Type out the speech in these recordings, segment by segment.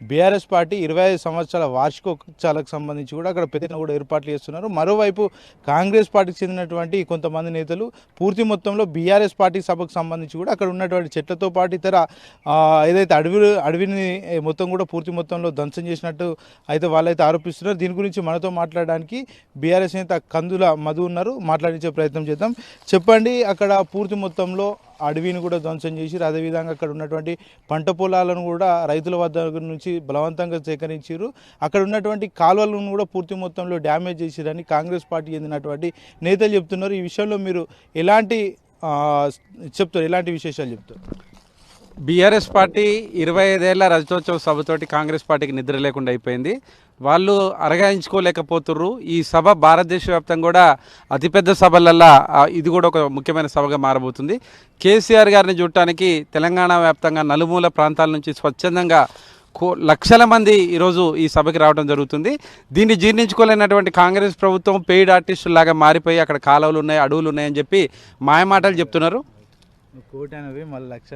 BRS party ఇరవై ఐదు సంవత్సరాల వార్షికోత్సవాలకు సంబంధించి కూడా అక్కడ పెద్ద కూడా ఏర్పాట్లు చేస్తున్నారు. మరోవైపు కాంగ్రెస్ పార్టీకి చెందినటువంటి కొంతమంది నేతలు పూర్తి మొత్తంలో బీఆర్ఎస్ పార్టీ సభకు సంబంధించి కూడా అక్కడ ఉన్నటువంటి చెట్లతో పాటు ఇతర ఏదైతే అడవి అడవిని మొత్తం కూడా పూర్తి మొత్తంలో ధ్వంసం చేసినట్టు అయితే వాళ్ళైతే ఆరోపిస్తున్నారు. దీని గురించి మనతో మాట్లాడడానికి బీఆర్ఎస్ నేత కందుల మధు ఉన్నారు. మాట్లాడించే ప్రయత్నం చేద్దాం. చెప్పండి అక్కడ పూర్తి మొత్తంలో అడవిని కూడా ధ్వంసం చేసిరు అదేవిధంగా అక్కడ ఉన్నటువంటి పంట పొలాలను కూడా రైతుల వద్ద నుంచి బలవంతంగా సేకరించారు అక్కడ ఉన్నటువంటి కాలువలను కూడా పూర్తి మొత్తంలో డ్యామేజ్ చేసిరని కాంగ్రెస్ పార్టీ చెందినటువంటి నేతలు చెప్తున్నారు. ఈ విషయంలో మీరు ఎలాంటి చెప్తారు? ఎలాంటి విశేషాలు చెప్తారు? బీఆర్ఎస్ పార్టీ ఇరవై ఐదేళ్ళ రజతోత్సవ సభతోటి కాంగ్రెస్ పార్టీకి నిద్ర లేకుండా అయిపోయింది. వాళ్ళు అరగాయించుకోలేకపోతుర్రు. ఈ సభ భారతదేశ వ్యాప్తంగా కూడా అతిపెద్ద సభలల్లా ఇది కూడా ఒక ముఖ్యమైన సభగా మారబోతుంది. కేసీఆర్ గారిని చూడటానికి తెలంగాణ వ్యాప్తంగా నలుమూల ప్రాంతాల నుంచి స్వచ్ఛందంగా కో లక్షల మంది ఈరోజు ఈ సభకి రావడం జరుగుతుంది. దీన్ని జీర్ణించుకోలేనటువంటి కాంగ్రెస్ ప్రభుత్వం పెయిడ్ ఆర్టిస్టులాగా మారిపోయి అక్కడ కాలువలు ఉన్నాయి అడవులు ఉన్నాయని చెప్పి మాయమాటలు చెప్తున్నారు. కోటి అనేవి మళ్ళీ లక్ష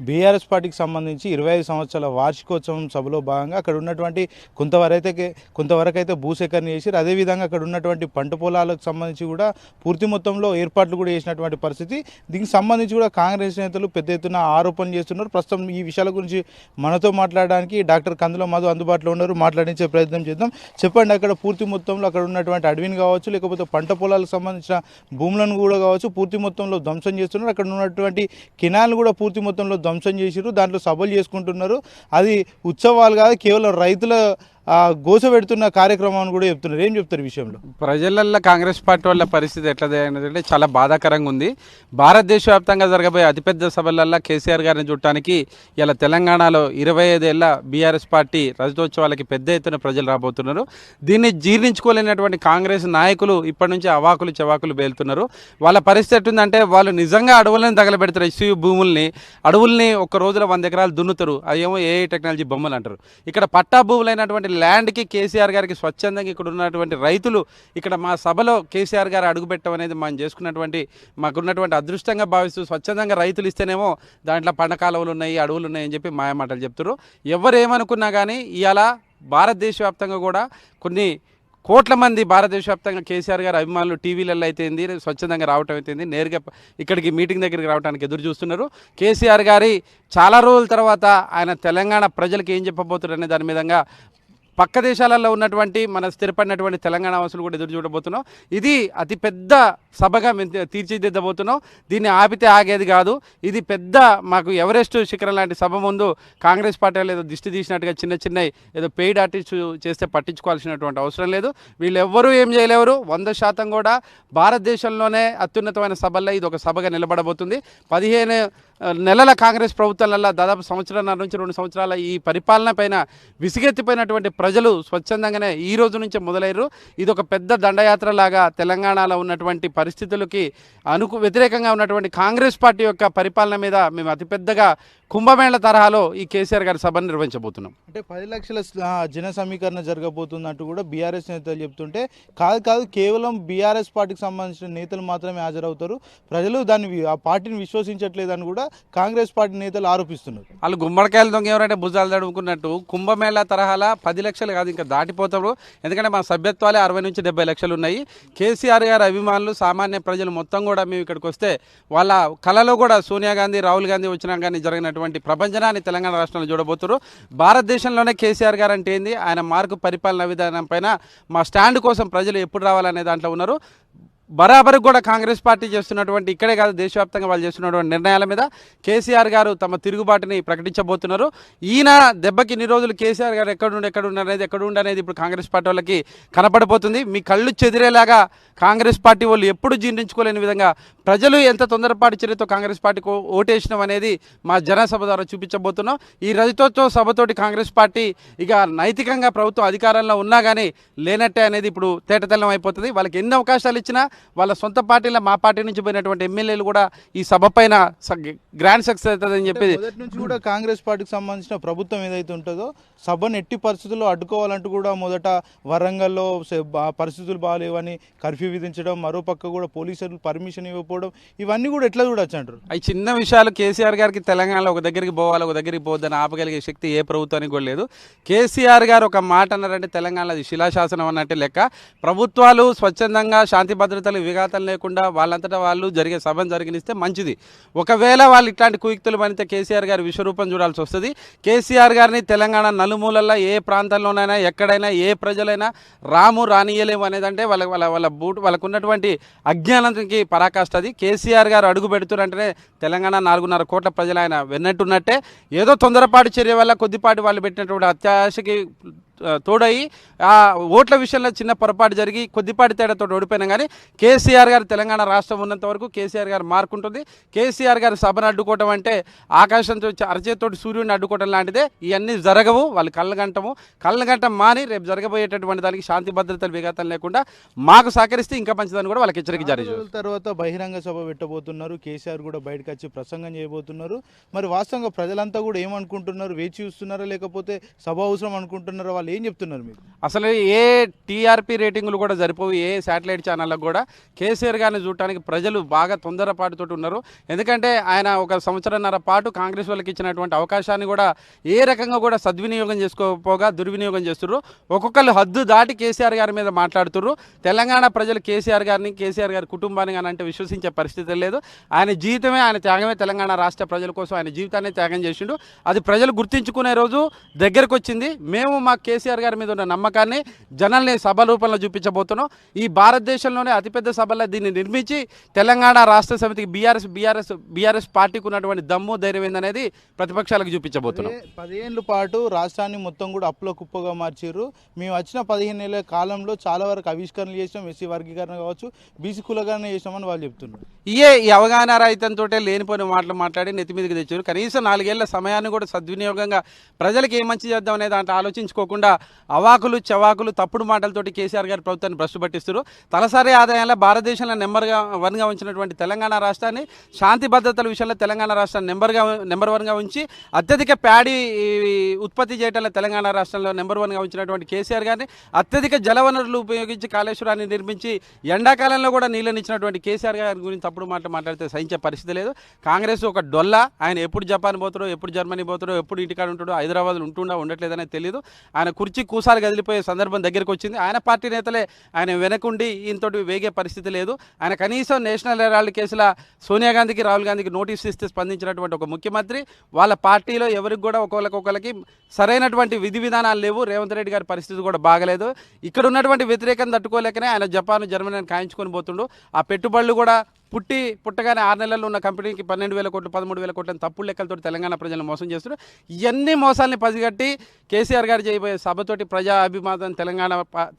బీఆర్ఎస్ పార్టీకి సంబంధించి ఇరవై ఐదు సంవత్సరాల వార్షికోత్సవం సభలో భాగంగా అక్కడ ఉన్నటువంటి కొంతవరైతే కొంతవరకైతే భూసేకరణ చేశారు అదేవిధంగా అక్కడ ఉన్నటువంటి పంట పొలాలకు సంబంధించి కూడా పూర్తి మొత్తంలో ఏర్పాట్లు కూడా చేసినటువంటి పరిస్థితి. దీనికి సంబంధించి కూడా కాంగ్రెస్ నేతలు పెద్ద ఎత్తున ఆరోపణలు చేస్తున్నారు. ప్రస్తుతం ఈ విషయాల గురించి మనతో మాట్లాడడానికి డాక్టర్ కందుల మధు అందుబాటులో ఉన్నారు. మాట్లాడించే ప్రయత్నం చేద్దాం. చెప్పండి అక్కడ పూర్తి మొత్తంలో అక్కడ ఉన్నటువంటి అడవిని కావచ్చు లేకపోతే పంట పొలాలకు సంబంధించిన భూములను కూడా కావచ్చు పూర్తి మొత్తంలో ధ్వంసం చేస్తున్నారు. అక్కడ ఉన్నటువంటి కెనాల్ కూడా పూర్తి మొత్తంలో ధ్వంసం చేసిరు దాంట్లో సభలు చేసుకుంటున్నారు. అది ఉత్సవాలు కాదు కేవలం రైతుల ఆ, గోస పెడుతున్న కార్యక్రమం అని కూడా చెప్తున్నారు. ఏం చెప్తారు విషయంలో? ప్రజలల్లో కాంగ్రెస్ పార్టీ వాళ్ళ పరిస్థితి ఎట్లా అంటే చాలా బాధాకరంగా ఉంది. భారతదేశ వ్యాప్తంగా జరగబోయే అతిపెద్ద సభలల్లో కేసీఆర్ గారిని చూడటానికి ఇలా తెలంగాణలో ఇరవై ఐదేళ్ళ బీఆర్ఎస్ పార్టీ రజతోత్సవాలకి పెద్ద ఎత్తున ప్రజలు రాబోతున్నారు. దీన్ని జీర్ణించుకోలేనటువంటి కాంగ్రెస్ నాయకులు ఇప్పటి నుంచి అవాకులు చవాకులు పేలుతున్నారు వాళ్ళ పరిస్థితి ఎట్టుందంటే వాళ్ళు నిజంగా అడవులను తగలబెడతారు ఎస్యూ భూముల్ని. అడవుల్ని ఒక రోజులో వంద ఎకరాలు దున్నుతారు. అదేమో ఏఐ టెక్నాలజీ బొమ్మలు అంటారు. ఇక్కడ పట్టా భూములైనటువంటి ల్యాండ్కి కేసీఆర్ గారికి స్వచ్ఛందంగా ఇక్కడ ఉన్నటువంటి రైతులు ఇక్కడ మా సభలో కేసీఆర్ గారు అడుగుపెట్టడం అనేది మనం చేసుకున్నటువంటి మాకున్నటువంటి అదృష్టంగా భావిస్తూ స్వచ్ఛందంగా రైతులు ఇస్తేనేమో దాంట్లో పంట ఉన్నాయి అడవులు ఉన్నాయని చెప్పి మాయమాటలు చెప్తారు ఎవరు ఏమనుకున్నా కానీ ఇవాళ భారతదేశ వ్యాప్తంగా కూడా కొన్ని కోట్ల మంది భారతదేశ వ్యాప్తంగా కేసీఆర్ గారు అభిమానులు టీవీలలో అయితేంది స్వచ్ఛందంగా రావటం అయితేంది నేరుగా ఇక్కడికి మీటింగ్ దగ్గరికి రావడానికి ఎదురు చూస్తున్నారు. కేసీఆర్ గారి చాలా రోజుల తర్వాత ఆయన తెలంగాణ ప్రజలకు ఏం చెప్పబోతున్నారు అనే దాని మీదంగా పక్క దేశాలలో ఉన్నటువంటి మన స్థిరపడినటువంటి తెలంగాణ వాసులు కూడా ఎదురు చూడబోతున్నాం. ఇది అతిపెద్ద సభగా మేము తీర్చిదిద్దబోతున్నాం. దీన్ని ఆపితే ఆగేది కాదు. ఇది పెద్ద మాకు ఎవరెస్ట్ శిఖరం లాంటి సభ ముందు కాంగ్రెస్ పార్టీ ఏదో దిష్టి తీసినట్టుగా చిన్న చిన్న ఏదో పెయిడ్ ఆర్టిస్ట్ చేస్తే పట్టించుకోవాల్సినటువంటి అవసరం లేదు. వీళ్ళెవ్వరూ ఏం చేయలేరు. వంద శాతం కూడా భారతదేశంలోనే అత్యున్నతమైన సభల్లో ఇది ఒక సభగా నిలబడబోతుంది. పదిహేను నెలల కాంగ్రెస్ ప్రభుత్వాలలో దాదాపు సంవత్సరాల నుంచి రెండు సంవత్సరాల ఈ పరిపాలన పైన విసిగెత్తిపోయినటువంటి ప్రజలు స్వచ్ఛందంగానే ఈ రోజు నుంచి మొదలయ్యారు. ఇది ఒక పెద్ద దండయాత్ర లాగా తెలంగాణలో ఉన్నటువంటి పరిస్థితులకి అనుకు వ్యతిరేకంగా ఉన్నటువంటి కాంగ్రెస్ పార్టీ యొక్క పరిపాలన మీద మేము అతిపెద్దగా కుంభమేళ తరహాలో ఈ కేసీఆర్ గారి సభను నిర్వహించబోతున్నాం. అంటే పది లక్షల జన సమీకరణ జరగబోతుందంటూ కూడా బీఆర్ఎస్ నేతలు చెప్తుంటే కాదు కాదు కేవలం బీఆర్ఎస్ పార్టీకి సంబంధించిన నేతలు మాత్రమే హాజరవుతారు. ప్రజలు దాన్ని ఆ పార్టీని విశ్వసించట్లేదని కూడా కాంగ్రెస్ పార్టీ నేతలు ఆరోపిస్తున్నారు. వాళ్ళు గుమ్మడికాయలు దొంగ ఎవరంటే భుజాలు తడుముకున్నట్టు కుంభమేళా తరహాలా పది లక్షలు కాదు ఇంకా దాటిపోతారు. ఎందుకంటే మా సభ్యత్వాలే అరవై నుంచి డెబ్బై లక్షలు ఉన్నాయి. కేసీఆర్ గారి అభిమానులు సామాన్య ప్రజలు మొత్తం కూడా మేము ఇక్కడికి వస్తే వాళ్ళ కళలో కూడా సోనియా గాంధీ రాహుల్ గాంధీ వచ్చినా కానీ జరిగినటువంటి ప్రపంచనాన్ని తెలంగాణ రాష్ట్రంలో చూడబోతున్నారు భారతదేశంలోనే కేసీఆర్ గారు అంటే ఏంది? ఆయన మార్కు పరిపాలన విధానం పైన మా స్టాండ్ కోసం ప్రజలు ఎప్పుడు రావాలనే దాంట్లో ఉన్నారు. బరాబరు కూడా కాంగ్రెస్ పార్టీ చేస్తున్నటువంటి ఇక్కడే కాదు దేశవ్యాప్తంగా వాళ్ళు చేస్తున్నటువంటి నిర్ణయాల మీద కేసీఆర్ గారు తమ తిరుగుబాటుని ప్రకటించబోతున్నారు. ఈయన దెబ్బకి ఇన్ని రోజులు కేసీఆర్ గారు ఎక్కడుండి ఎక్కడుండి అనేది ఎక్కడుండి అనేది ఇప్పుడు కాంగ్రెస్ పార్టీ వాళ్ళకి కనపడిపోతుంది మీ కళ్ళు చెదిరేలాగా కాంగ్రెస్ పార్టీ వాళ్ళు ఎప్పుడు జీర్ణించుకోలేని విధంగా ప్రజలు ఎంత తొందరపాటు చర్యతో కాంగ్రెస్ పార్టీకి ఓటేసినాం అనేది మా జనసభ ద్వారా చూపించబోతున్నాం. ఈ రజతోత్సవ సభతోటి కాంగ్రెస్ పార్టీ ఇక నైతికంగా ప్రభుత్వం అధికారంలో ఉన్నా కానీ లేనట్టే అనేది ఇప్పుడు తేటతెల్లం అయిపోతుంది. వాళ్ళకి ఎన్ని అవకాశాలు ఇచ్చినా వాళ్ళ సొంత పార్టీలో మా పార్టీ నుంచి పోయినటువంటి ఎమ్మెల్యేలు కూడా ఈ సభ పైన గ్రాండ్ సక్సెస్ అవుతుందని చెప్పి మొదటి నుంచి కూడా కాంగ్రెస్ పార్టీకి సంబంధించిన ప్రభుత్వం ఏదైతే ఉంటుందో సభను ఎట్టి పరిస్థితుల్లో అడ్డుకోవాలంటూ కూడా మొదట వరంగల్లో పరిస్థితులు బాగాలేవని కర్ఫ్యూ విధించడం మరోపక్క కూడా పోలీసులు పర్మిషన్ ఇవ్వకపోవడం పోవడం ఇవన్నీ కూడా ఎట్లా చూడొచ్చు అంటారు అవి చిన్న విషయాలు కేసీఆర్ గారికి తెలంగాణలో ఒక దగ్గరికి పోవాలి ఒక దగ్గరికి పోద్దని ఆపగలిగే శక్తి ఏ ప్రభుత్వానికి కూడా లేదు. కేసీఆర్ గారు ఒక మాట అన్నారంటే తెలంగాణలో అది శిలాశాసనం అన్నట్టే లెక్క. ప్రభుత్వాలు స్వచ్ఛందంగా శాంతి భద్రతలు విఘాతం లేకుండా వాళ్ళంతటా వాళ్ళు జరిగే సభను జరిగినిస్తే మంచిది. ఒకవేళ వాళ్ళు ఇట్లాంటి కుయుక్తులు పనితే కేసీఆర్ గారి విశ్వరూపం చూడాల్సి వస్తుంది. కేసీఆర్ గారిని తెలంగాణ నలుమూలల్లో ఏ ప్రాంతంలోనైనా ఎక్కడైనా ఏ ప్రజలైనా రాము రానియలేము అనేదంటే వాళ్ళ వాళ్ళ వాళ్ళ బూట్ వాళ్ళకు ఉన్నటువంటి అజ్ఞానానికి పరాకాష్ట అది. కేసీఆర్ గారు అడుగు పెడుతున్నంటేనే తెలంగాణ నాలుగున్నర కోట్ల ప్రజలు ఆయన విన్నట్టున్నట్టే ఏదో తొందరపాటు చర్య వల్ల కొద్దిపాటి వాళ్ళు పెట్టినటువంటి అత్యాశకి తోడయి ఆ ఓట్ల విషయంలో చిన్న పొరపాటు జరిగి కొద్దిపాటి తేడాతో ఓడిపోయినా కానీ కేసీఆర్ గారు తెలంగాణ రాష్ట్రం ఉన్నంత వరకు కేసీఆర్ గారు మార్కుంటుంది. కేసీఆర్ గారు సభను అడ్డుకోవటం అంటే ఆకాశంతో అరచేతోటి సూర్యుడిని అడ్డుకోవటం లాంటిదే. ఇవన్నీ జరగవు. వాళ్ళు కళ్ళగంటము కళ్ళగంటం మాని రేపు జరగబోయేటటువంటి దానికి శాంతి భద్రతలు విఘాతం లేకుండా మాకు సహకరిస్తే ఇంకా మంచిదని కూడా వాళ్ళకి హెచ్చరిక జారీ తర్వాత బహిరంగ సభ పెట్టబోతున్నారు. కేసీఆర్ కూడా బయటకు వచ్చి ప్రసంగం చేయబోతున్నారు. మరి వాస్తవంగా ప్రజలంతా కూడా ఏమనుకుంటున్నారు? వేచి చూస్తున్నారా? లేకపోతే సభ అవసరం అనుకుంటున్నారా? వాళ్ళు ఏం చెప్తున్నారు మీకు అసలు ఏ టీఆర్పీ రేటింగ్లు కూడా సరిపోవు ఏ శాటిలైట్ ఛానళ్ళకు కూడా. కేసీఆర్ గారిని చూడటానికి ప్రజలు బాగా తొందరపాటుతో ఉన్నారు. ఎందుకంటే ఆయన ఒక సంవత్సరంన్నర పాటు కాంగ్రెస్ వాళ్ళకి ఇచ్చినటువంటి అవకాశాన్ని కూడా ఏ రకంగా కూడా సద్వినియోగం చేసుకోకపోగా దుర్వినియోగం చేస్తున్నారు ఒక్కొక్కరు హద్దు దాటి కేసీఆర్ గారి మీద మాట్లాడుతున్నారు తెలంగాణ ప్రజలు కేసీఆర్ గారిని కేసీఆర్ గారి కుటుంబాన్ని కానీ అంటే విశ్వసించే పరిస్థితి లేదు. ఆయన జీవితమే ఆయన త్యాగమే తెలంగాణ రాష్ట్ర ప్రజల కోసం ఆయన జీవితాన్ని త్యాగం చేసిండు. అది ప్రజలు గుర్తించుకునే రోజు దగ్గరకు వచ్చింది మేము మా కేసీఆర్ గారి మీద ఉన్న నమ్మకాన్ని జనాల్ని సభ రూపంలో చూపించబోతున్నాం. ఈ భారతదేశంలోనే అతిపెద్ద సభలో దీన్ని నిర్మించి తెలంగాణ రాష్ట్ర సమితికి బీఆర్ఎస్ బీఆర్ఎస్ బీఆర్ఎస్ పార్టీకి ఉన్నటువంటి దమ్ము ధైర్యం ఏందనేది ప్రతిపక్షాలకు చూపించబోతున్నాం. పదిహేనుల పాటు రాష్ట్రాన్ని మొత్తం కూడా అప్పులో కుప్పగా మార్చారు. మేము వచ్చిన పదిహేను నెలల కాలంలో చాలా వరకు ఆవిష్కరణలు చేసాం ఎస్సీ వర్గీకరణ కావచ్చు బీసీ కులకరణ చేసామని వాళ్ళు చెప్తున్నారు. ఇయే ఈ అవగాహన రహితంతో లేనిపోయిన మాటలు మాట్లాడి నెత్తి మీదకి తెచ్చారు. కనీసం నాలుగేళ్ళ సమయాన్ని కూడా సద్వినియోగంగా ప్రజలకు ఏం మంచి చేద్దాం అనే దాంట్లో ఆలోచించుకోకుండా అవాకులు చవాకులు తప్పుడు మాటలతోటి కేసీఆర్ గారి ప్రభుత్వాన్ని భ్రష్టు పట్టిస్తారు తలసరి ఆదాయంలో భారతదేశంలో నెంబర్గా వన్గా ఉంచినటువంటి తెలంగాణ రాష్ట్రాన్ని శాంతి భద్రతల విషయంలో తెలంగాణ రాష్ట్రాన్ని నెంబర్గా నెంబర్ వన్గా ఉంచి అత్యధిక ప్యాడీ ఉత్పత్తి చేయడంలో తెలంగాణ రాష్ట్రంలో నెంబర్ వన్గా ఉంచినటువంటి కేసీఆర్ గారిని అత్యధిక జలవనరులు ఉపయోగించి కాళేశ్వరాన్ని నిర్మించి ఎండాకాలంలో కూడా నీళ్ళని ఇచ్చినటువంటి కేసీఆర్ గారి గురించి తప్పుడు మాటలు మాట్లాడితే సహించే పరిస్థితి లేదు. కాంగ్రెస్ ఒక డొల్ల. ఆయన ఎప్పుడు జపాన్ పోతాడో ఎప్పుడు జర్మనీ పోతాడో ఎప్పుడు ఇంటికాడ ఉంటాడో హైదరాబాద్లో ఉంటుండో ఉండట్లేదనే తెలియదు ఆయన కుర్చీ కూసాలు కదిలిపోయే సందర్భం దగ్గరికి వచ్చింది ఆయన పార్టీ నేతలే ఆయన వెనకుండి ఈయనతోటి వేగే పరిస్థితి లేదు. ఆయన కనీసం నేషనల్ హెరాల్డ్ కేసుల సోనియా గాంధీకి రాహుల్ గాంధీకి నోటీస్ ఇస్తే స్పందించినటువంటి ఒక ముఖ్యమంత్రి. వాళ్ళ పార్టీలో ఎవరికి కూడా ఒకళ్ళకొకళ్ళకి సరైనటువంటి విధి విధానాలు లేవు. రేవంత్ రెడ్డి గారి పరిస్థితి కూడా బాగలేదు. ఇక్కడ ఉన్నటువంటి వ్యతిరేకం తట్టుకోలేకనే ఆయన జపాన్ జర్మనీని కాయించుకొని పోతుండు. ఆ పెట్టుబడులు కూడా పుట్టి పుట్టగానే ఆరు నెలల్లో ఉన్న కంపెనీకి పన్నెండు వేల కోట్లు పదమూడు వేల కోట్ల తప్పుడు లెక్కలతో తెలంగాణ ప్రజలను మోసం చేస్తున్నారు. ఇవన్నీ మోసాలని పసిగట్టి కేసీఆర్ గారు చేయబోయే సభతోటి ప్రజా అభిమానం తెలంగాణ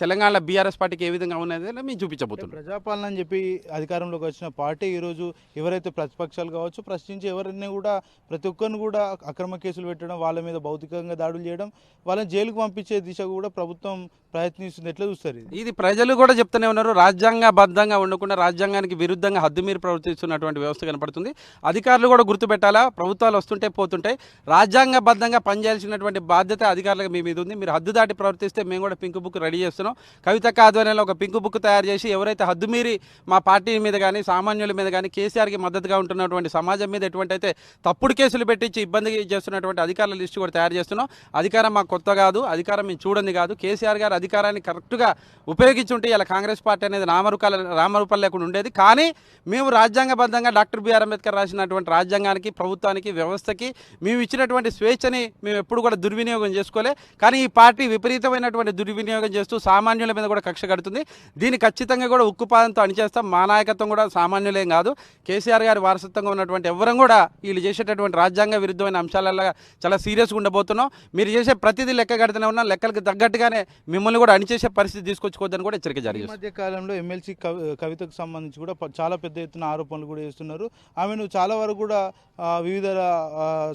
తెలంగాణ బీఆర్ఎస్ పార్టీకి ఏ విధంగా ఉన్నది మేము చూపించబోతున్నాం. ప్రజాపాలన అని చెప్పి అధికారంలోకి వచ్చిన పార్టీ ఈరోజు ఎవరైతే ప్రతిపక్షాలు కావచ్చు ప్రశ్నించి ఎవరిని కూడా ప్రతి ఒక్కరిని కూడా అక్రమ కేసులు పెట్టడం వాళ్ళ మీద భౌతికంగా దాడులు చేయడం వాళ్ళని జైలుకు పంపించే దిశ కూడా ప్రభుత్వం ప్రయత్నిస్తుంది ఎట్లా చూస్తారు ఇది? ప్రజలు కూడా చెప్తూనే ఉన్నారు. రాజ్యాంగబద్ధంగా ఉండకుండా రాజ్యాంగానికి విరుద్ధంగా హద్దు మీరు ప్రవర్తిస్తున్నటువంటి వ్యవస్థ కనపడుతుంది. అధికారులు కూడా గుర్తుపెట్టాలా? ప్రభుత్వాలు వస్తుంటే పోతుంటాయి. రాజ్యాంగబద్ధంగా పనిచేయాల్సినటువంటి బాధ్యత అధికారులకు మీ మీద ఉంది. మీరు హద్దు దాటి ప్రవర్తిస్తే మేము కూడా పింక్ బుక్ రెడీ చేస్తున్నాం. కవితక్క ఆధ్వర్యంలో ఒక పింక్ బుక్ తయారు చేసి ఎవరైతే హద్దు మీరి మా పార్టీ మీద కానీ సామాన్యుల మీద కానీ కేసీఆర్కి మద్దతుగా ఉంటున్నటువంటి సమాజం మీద ఎటువంటి అయితే తప్పుడు కేసులు పెట్టించి ఇబ్బంది చేస్తున్నటువంటి అధికారుల లిస్టు కూడా తయారు చేస్తున్నాం. అధికారం మాకు కొత్త కాదు. అధికారం మేము చూడండి కాదు. కేసీఆర్ గారు అధికారాన్ని కరెక్ట్గా ఉపయోగించుంటే ఇలా కాంగ్రెస్ పార్టీ అనేది నామరూపాల రామరూపాలు లేకుండా ఉండేది. కానీ మేము రాజ్యాంగబద్ధంగా డాక్టర్ బిఆర్ అంబేద్కర్ రాసినటువంటి రాజ్యాంగానికి ప్రభుత్వానికి వ్యవస్థకి మేము ఇచ్చినటువంటి స్వేచ్ఛని మేము ఎప్పుడు కూడా దుర్వినియోగం చేసుకోలే. కానీ ఈ పార్టీ విపరీతమైనటువంటి దుర్వినియోగం చేస్తూ సామాన్యుల మీద కూడా కక్ష కడుతుంది. దీన్ని ఖచ్చితంగా కూడా ఉక్కుపాదంతో అణిచేస్తాం. మా నాయకత్వం కూడా సామాన్యులేం కాదు. కేసీఆర్ గారి వారసత్వంగా ఉన్నటువంటి ఎవరం కూడా వీళ్ళు చేసేటటువంటి రాజ్యాంగ విరుద్ధమైన అంశాలలో చాలా సీరియస్గా ఉండబోతున్నాం. మీరు చేసే ప్రతిదీ లెక్క కడుతూనే ఉన్నాం. లెక్కలకు తగ్గట్టుగానే మిమ్మల్ని కూడా అణిచేసే పరిస్థితి తీసుకొచ్చుకోవద్దని కూడా హెచ్చరిక జారీ మధ్య కాలంలో ఎమ్మెల్సీ కవి- కవితకు సంబంధించి కూడా చాలా పెద్ద ఎత్తున ఆరోపణలు కూడా చేస్తున్నారు. ఆమెను చాలా వరకు కూడా వివిధ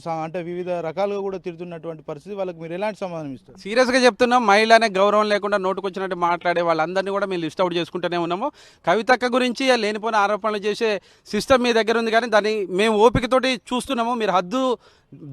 అంటే వివిధ రకాలుగా కూడా తిడుతున్నటువంటి పరిస్థితి. వాళ్ళకి మీరు ఎలాంటి సమాధానం ఇస్తారు? సీరియస్గా చెప్తున్నాం మహిళ అనే గౌరవం లేకుండా నోటుకొచ్చినట్టు మాట్లాడే వాళ్ళందరినీ కూడా మేము లిస్ట్ అవుట్ చేసుకుంటూనే ఉన్నాము. కవితక్క గురించి లేనిపోయిన ఆరోపణలు చేసే సిస్టమ్ మీ దగ్గర ఉంది కానీ దాన్ని మేము ఓపికతోటి చూస్తున్నాము. మీరు హద్దు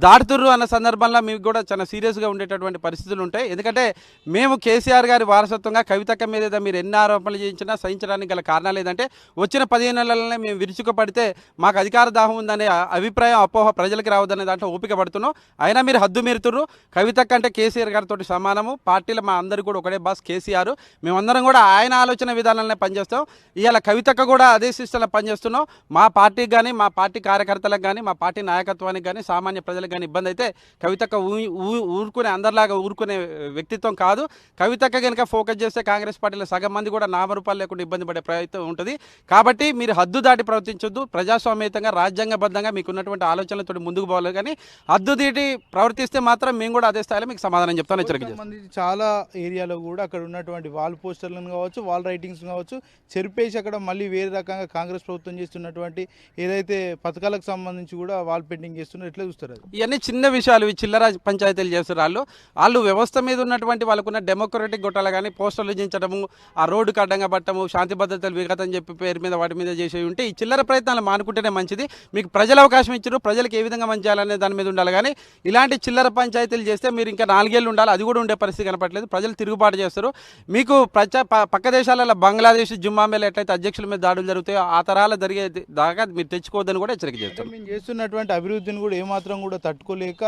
దాటుతుర్రు అన్న సందర్భంలో మీకు కూడా చాలా సీరియస్గా ఉండేటటువంటి పరిస్థితులు ఉంటాయి. ఎందుకంటే మేము కేసీఆర్ గారి వారసత్వంగా కవితక్క మీద మీరు ఎన్ని ఆరోపణలు చేయించినా సహించడానికి గల కారణాలు ఏంటంటే వచ్చిన పదిహేను నెలలనే మేము విరుచుకుపడితే మాకు అధికార దాహం ఉందనే అభిప్రాయం అపోహ ప్రజలకు రావద్దనే దాంట్లో ఓపిక పడుతున్నాం. అయినా మీరు హద్దు మీరుతుర్రు. కవితక్క అంటే కేసీఆర్ గారితో సమానము. పార్టీలో మా అందరు కూడా ఒకటే బాస్ కేసీఆర్. మేమందరం కూడా ఆయన ఆలోచన విధానాలనే పనిచేస్తాం. ఇవాళ కవితక్క కూడా అదే సిస్టంలో పనిచేస్తున్నాం. మా పార్టీకి కానీ మా పార్టీ కార్యకర్తలకు కానీ మా పార్టీ నాయకత్వానికి కానీ సామాన్య ప్రజలకు కానీ ఇబ్బంది అయితే కవితక్క ఊ- ఊ- ఊరుకునే అందరిలాగా ఊరుకునే వ్యక్తిత్వం కాదు. కవితక్క కనుక ఫోకస్ చేస్తే కాంగ్రెస్ పార్టీలో సగం మంది కూడా నామరూపాలు లేకుండా ఇబ్బంది పడే ప్రయత్నం ఉంటుంది. కాబట్టి మీరు హద్దు దాటి ప్రవర్తించొద్దు. ప్రజాస్వామ్యతంగా రాజ్యాంగబద్ధంగా మీకు ఉన్నటువంటి ఆలోచనలతో ముందుకు పోవాలి కానీ హద్దు దీటి ప్రవర్తిస్తే మాత్రం మేము కూడా అదే స్థాయిలో మీకు సమాధానం చెప్తాను హెచ్చరిక చాలా ఏరియాలో కూడా అక్కడ ఉన్నటువంటి వాల్ పోస్టర్లను కావచ్చు వాల్ రైటింగ్స్ కావచ్చు చెరిపేసి అక్కడ మళ్ళీ వేరే రకంగా కాంగ్రెస్ ప్రభుత్వం చేస్తున్నటువంటి ఏదైతే పథకాలకు సంబంధించి కూడా వాల్ పెయింటింగ్ చేస్తున్నారు ఎట్లా చూస్తారు ఇవన్నీ చిన్న విషయాలు ఇవి చిల్లర పంచాయతీలు చేస్తారు వాళ్ళు. వాళ్ళు వ్యవస్థ మీద ఉన్నటువంటి వాళ్ళకున్న డెమోక్రటిక్ గొట్టాలు కానీ పోస్టర్లు చేయించడము ఆ రోడ్డు అడ్డంగా పట్టము శాంతి భద్రతలు విగతం చెప్పి పేరు మీద వాటి మీద చేసేవి ఉంటే ఈ చిల్లర ప్రయత్నాలు మానుకుంటేనే మంచిది. మీకు ప్రజల అవకాశం ఇచ్చారు ప్రజలకు ఏ విధంగా మంచి చేయాలనే దాని మీద ఉండాలి. కానీ ఇలాంటి చిల్లర పంచాయతీలు చేస్తే మీరు ఇంకా నాలుగేళ్ళు ఉండాలి అది కూడా ఉండే పరిస్థితి కనపట్లేదు ప్రజలు తిరుగుబాటు చేస్తారు. మీకు ప్రచ ప- పక్క దేశాలలో బంగ్లాదేశ్ జుమ్మాంబేలో ఎట్లయితే అధ్యక్షుల మీద దాడులు జరుగుతాయో ఆ తరాల జరిగే దాకా మీరు తెచ్చుకోవద్దని కూడా హెచ్చరిక చేస్తారు మేము చేస్తున్నటువంటి అభివృద్ధిని కూడా ఏమాత్రం కూడా తట్టుకోలేక